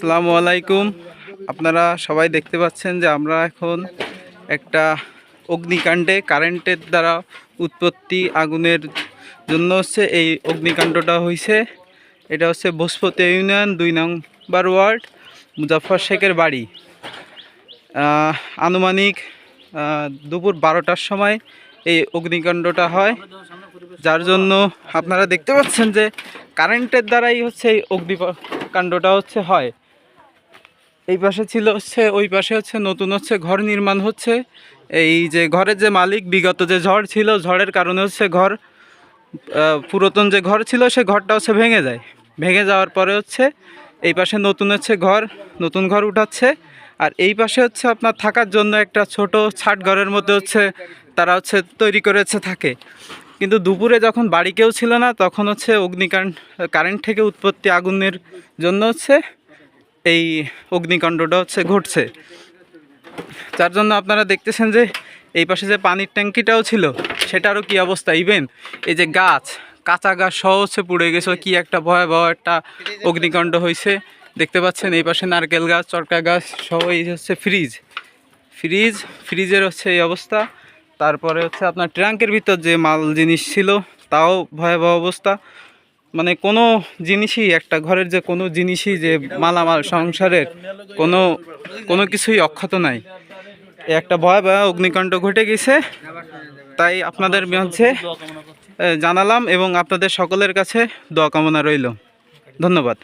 আসসালামু আলাইকুম। আপনারা সবাই দেখতে পাচ্ছেন যে আমরা এখন একটা অগ্নিকাণ্ডে কারেন্টের দ্বারা উৎপত্তি আগুনের জন্য হচ্ছে এই অগ্নিকাণ্ডটা হয়েছে এটা হচ্ছে বসপতি ইউনিয়ন দুই নম্বর ওয়ার্ড মুজাফর শেখের বাড়ি। আনুমানিক দুপুর বারোটার সময় এই অগ্নিকাণ্ডটা হয়। যার জন্য আপনারা দেখতে পাচ্ছেন যে কারেন্টের দ্বারাই হচ্ছে এই অগ্নিকাণ্ডটা হচ্ছে হয়। এই পাশে ছিল হচ্ছে, ওই পাশে হচ্ছে নতুন হচ্ছে ঘর নির্মাণ হচ্ছে। এই যে ঘরের যে মালিক, বিগত যে ঝড় ছিল, ঝড়ের কারণে হচ্ছে ঘর পুরাতন যে ঘর ছিল, সে ঘরটা হচ্ছে ভেঙে যায়। ভেঙে যাওয়ার পরে হচ্ছে এই পাশে নতুন হচ্ছে ঘর, নতুন ঘর উঠাচ্ছে। আর এই পাশে হচ্ছে আপনার থাকার জন্য একটা ছোট ছাট ঘরের মধ্যে হচ্ছে তারা হচ্ছে তৈরি করেছে থাকে। কিন্তু দুপুরে যখন বাড়ি কেউ ছিল না, তখন হচ্ছে অগ্নিকাণ্ড, কারেন্ট থেকে উৎপত্তি আগুনের জন্য হচ্ছে এই অগ্নিকাণ্ডটা হচ্ছে ঘটছে। যার জন্য আপনারা দেখতেছেন যে এই পাশে যে পানির ট্যাঙ্কিটাও ছিল, সেটারও কি অবস্থা? ইভেন এই যে গাছ, কাঁচা গাছ সহ হচ্ছে পুড়ে গেছে। কি একটা ভয়াবহ একটা অগ্নিকাণ্ড হয়েছে দেখতে পাচ্ছেন এই পাশে নারকেল গাছ, চরকা গাছ সহ এই হচ্ছে ফ্রিজ ফ্রিজ ফ্রিজের হচ্ছে এই অবস্থা। তারপরে হচ্ছে আপনার ট্রাঙ্কের ভিতর যে মাল জিনিস ছিল, তাও ভয়াবহ অবস্থা। মানে কোনো জিনিসই একটা ঘরের যে কোনো জিনিসই যে মালামাল, সংসারের কোনো কোনো কিছুই অক্ষত নাই। একটা ভয়াবহ অগ্নিকাণ্ড ঘটে গেছে। তাই আপনাদের মধ্যে জানালাম এবং আপনাদের সকলের কাছে দোয়া কামনা রইল। ধন্যবাদ।